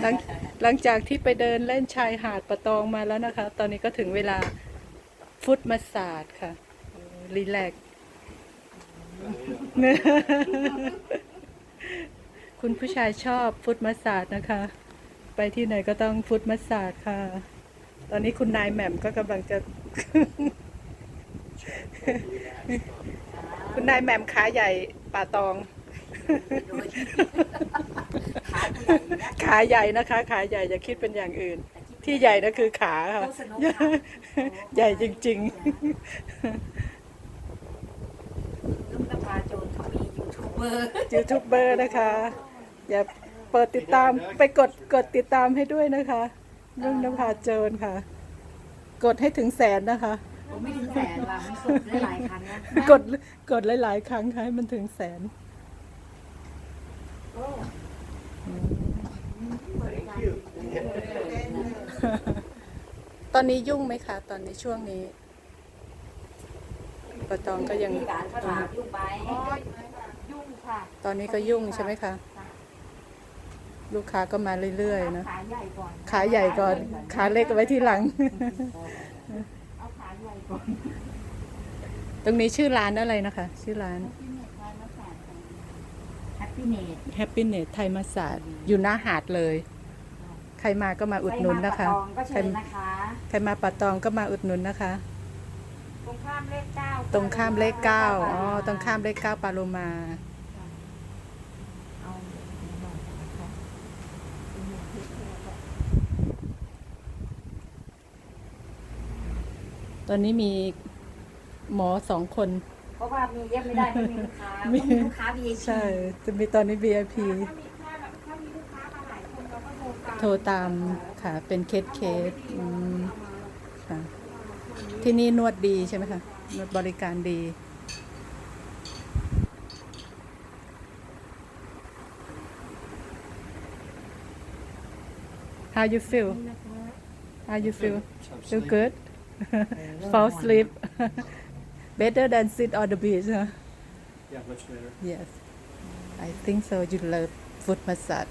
หลังหลังจากที่ไปเดินเล่นชายหาดประตองมาแล้วนะคะ ตอนนี้ก็ถึงเวลาฟุตมาสาดค่ะ รีแลกซ์คุณผู้ชายชอบฟุตมาสาดนะคะ ไปที่ไหนก็ต้องฟุตมาสาดค่ะ ตอนนี้คุณนายแหม่มก็กำลังจะ คุณนายแหม่มขาใหญ่ป่าตอง ขาใหญ่นะคะ ขาใหญ่อย่าคิดเป็นอย่างอื่น ที่ใหญ่นะคือขาค่ะ ใหญ่จริงลุงนภาโจรเขามียูทูบเบอร์ๆยูทูบเบอร์นะคะ อย่าเปิดติดตามไปกดกดติดตามให้ด้วยนะคะรุ่งนภาโจรค่ะ กดให้ถึงแสนนะคะ ผมไม่ถึงแสนว่ะไม่กดได้หลายครั้งนะ กดกดหลายๆครั้งค่ะให้มันถึงแสน โอ้ ตอนนี้ยุ่งไหมคะ ตอนนี้ช่วงนี้ปะตองก็ยังมีการขนาดยุ่งไปยุ่งค่ะตอนนี้ก็ยุ่งใช่ไหมคะ ลูกค้าก็มาเรื่อยๆนะขาใหญ่ก่อนขาใหญ่ก่อน ขาเล็กเอาไว้ที่หลัง เอาขาใหญ่ก่อน ตรงนี้ชื่อร้านอะไรนะคะ ชื่อร้านที่เน็ตไว้มาแสนแฮปปี้เนต Happiness ไทยมาศาสตร์อยู่หน้าหาดเลยใค รมาก็มาอุดหนุนนะคะก็ใครเชิญนะคะใครมาปัตตองก็มาอุดหนุนนะคะ ตรงข้ามเลขเก้าตรงข้ามเลขเก้าอ๋อตรงข้ามเลขเก้าปาโลมา เอาตอนนี้มีหมอสองคน เพราะว่ามีเย็บไม่ได้ไม่มีลูกค้ามีไม่มีลูกค้า VIP ใช่ จะมีตอนนี้ VIP ถ้ามี โทรตามโทรตามค่ะ เป็นเคสเคสอืมค่ะ ที่นี่นวดดีใช่ไหมคะ นวดบริการดี How you feel How you feel Feel good Fall asleep Better than sit on the beach huh? Yeah, much better. Yes I think so you love foot massage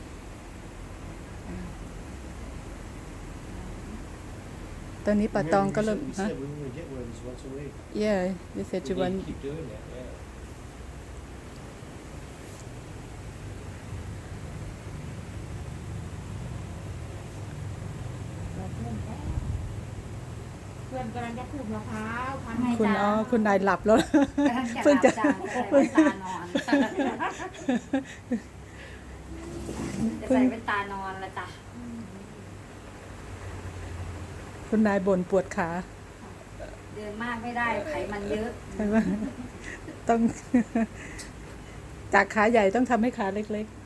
ตอนนี้ปะตองก็เริ่ม You ฮะ said we only get ones once a week. Yeah you said you We want need to keep doing that, yeah. เพื่อนกำลังจะขูดมะพร้าวพันให้คุณจ้าอ๋อคุณนายหลับแล้วกำลังจะ เพิ่งจะหลับจ้าจะใส่แว่นตานอนจะใส่แว่นตานอนละจ้ะ คุณนายบ่นปวดขาเดินมากไม่ได้ไขมันเยอะใช่ไหมต้อง จากขาใหญ่ต้องทำให้ขาเล็กๆ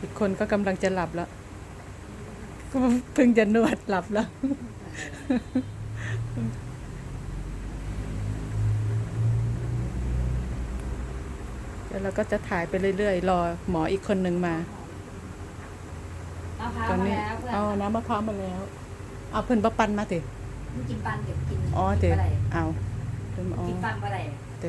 อีกคนก็กำลังจะหลับแล้วก็เพิ่งจะนวดหลับแล้ว เดี๋ยวเราก็จะถ่ายไปเรื่อยๆ รอหมออีกคนหนึ่งมามะพร้าวตอนมานี้แล้วเพื่อนเอาน้ำมะพร้าวมาแล้ว เอาเพิ่นบะปันมาติมึงกินปันเดี๋ยวกินอ๋อกิเตนอะไรเอาเพิ่นอ๋อกินปันอะไรเต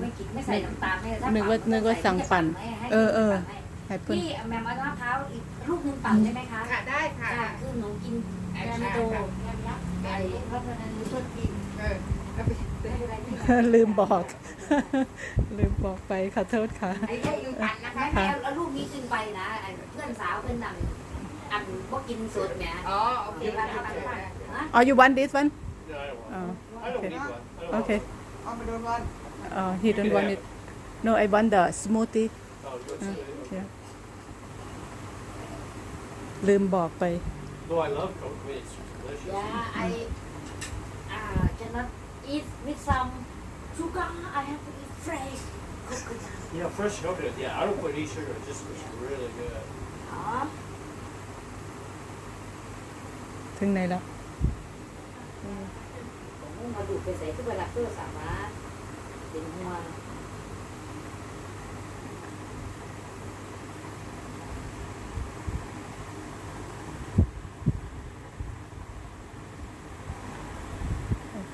ไม่กินไม่ใส่น้ำตาลไม่ถ้นึกว่าปั่นึกว่าสั่งปั่นให้ให้เออเออให้ให้เพิ่นพี่แมมเอามะพร้าวอีกลูกหนึงปั่นได้ไหมคะค่ะได้ค่ะจ้าคือหนูกินแกนโดไอ้เพราะฉะนั้นชอบกินเออ เอาไปไม่เป็นไรพี่ลืมบอก ลืมบอกไปขอโทษค่ะไอ้แค่อยู่ปั่นนะคะแม่เอาลูกนี้ขึ้นไปนะไอ้เพื่อนสาวเพื่อนนั่งอันพวกกินสดเนี่ยอ๋อโอเคเดี๋ยวได้เราได้ทำปั่นได้ฮะอ๋อ you want this one No, I don't want อ๋อ I don't need one. I don't โอ want เค one. เอามาโดนวันอ๋อ he don't want it no I want the smoothie Oh, what's the- yeah ลืมบอกไป No, I love Coke. I mean, it's delicious. Yeah I uh cannot eat with some sugar I have to eat fresh coconut You know, fresh coconut. Yeah, I don't put any sugar. It just was really good. อ๋อถึงไหนแล้วผมมาดูดไปใส่ทุก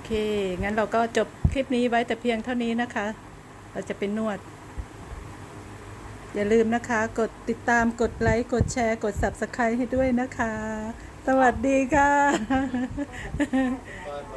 เวลาเพื่อสามารถเป็นหัวโอเค งั้นเราก็จบคลิปนี้ไว้แต่เพียงเท่านี้นะคะ เราจะไปนวด อย่าลืมนะคะ กดติดตามกดไลค์กดแชร์ กด subscribe ให้ด้วยนะคะ สวัสดีค่ะ